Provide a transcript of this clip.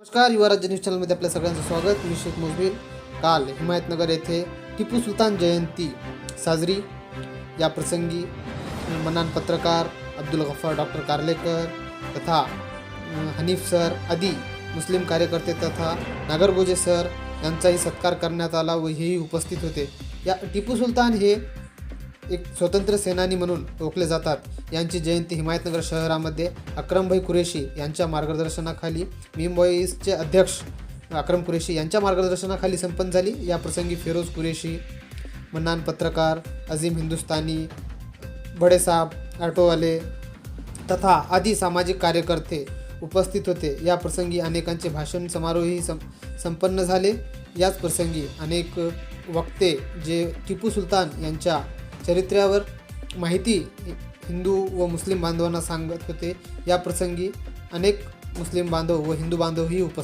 नमस्कार युवा राज्य न्यूज चॅनलमध्ये आपल्या सगळ्यांचं स्वागत. मी शेख मुजबीर. काल हिमायतनगर येथे टिपू सुलतान जयंती साजरी. या प्रसंगी मनान पत्रकार अब्दुल गफ्फार डॉक्टर कार्लेकर तथा हनीफ सर आदी मुस्लिम कार्यकर्ते तथा नागरगोजे सर यांचाही सत्कार करण्यात आला व हेही उपस्थित होते. या टिपू सुलतान हे एक स्वतंत्र सेनानी म्हणून ओळखले जातात. यांची जयंती हिमायतनगर शहरामध्ये अक्रमभाई कुरेशी यांच्या मार्गदर्शनाखाली मिमबॉईजचे अध्यक्ष अक्रम कुरेशी यांच्या मार्गदर्शनाखाली संपन्न झाली. या प्रसंगी फिरोज कुरेशी मन्नान पत्रकार अझीम हिंदुस्तानी बडेसाब ऑटोवाले तथा आदी सामाजिक कार्यकर्ते उपस्थित होते. या प्रसंगी अनेकांचे भाषण समारोहही सं संपन्न झाले. याच प्रसंगी अनेक वक्ते जे टिपू सुलतान यांच्या चरित्र्यावर माहिती हिंदू व मुस्लिम बांधवांना सांगत होते. या प्रसंगी अनेक मुस्लिम बांधव व हिंदू बांधवही उपस्थित